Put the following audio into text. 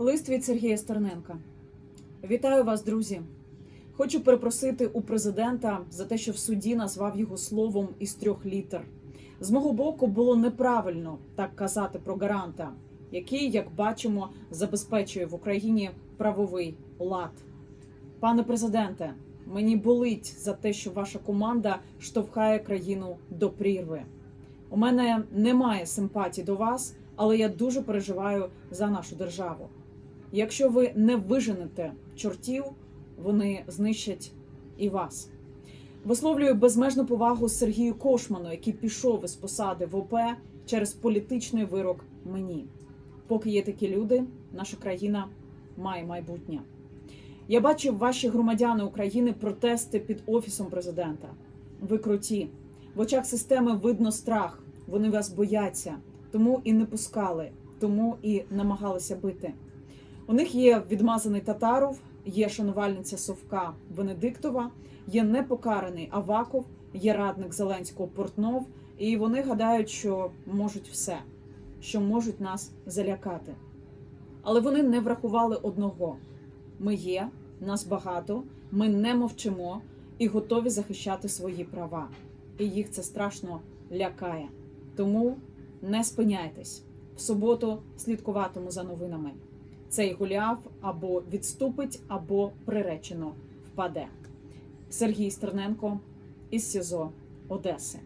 Лист від Сергія Стерненка. Вітаю вас, друзі. Хочу перепросити у президента за те, що в суді назвав його словом із трьох літер. З мого боку було неправильно так казати про гаранта, який, як бачимо, забезпечує в Україні правовий лад. Пане президенте, мені болить за те, що ваша команда штовхає країну до прірви. У мене немає симпатії до вас, але я дуже переживаю за нашу державу. Якщо ви не виженете чортів, вони знищать і вас. Висловлюю безмежну повагу Сергію Кошману, який пішов із посади в ОП через політичний вирок мені. Поки є такі люди, наша країна має майбутнє. Я бачив ваші громадяни України протести під офісом президента. Ви круті. В очах системи видно страх. Вони вас бояться, тому і не пускали, тому і намагалися бити. У них є відмазаний татаров, є шанувальниця Совка Венедиктова, є непокараний Аваков, є радник Зеленського Портнов, і вони гадають, що можуть все, що можуть нас залякати. Але вони не врахували одного: ми є, нас багато, ми не мовчимо і готові захищати свої права. І їх це страшно лякає. Тому не спиняйтесь. В суботу слідкуватиму за новинами. Цей Голіаф або відступить, або приречено впаде. Сергій Стерненко із СІЗО Одеси.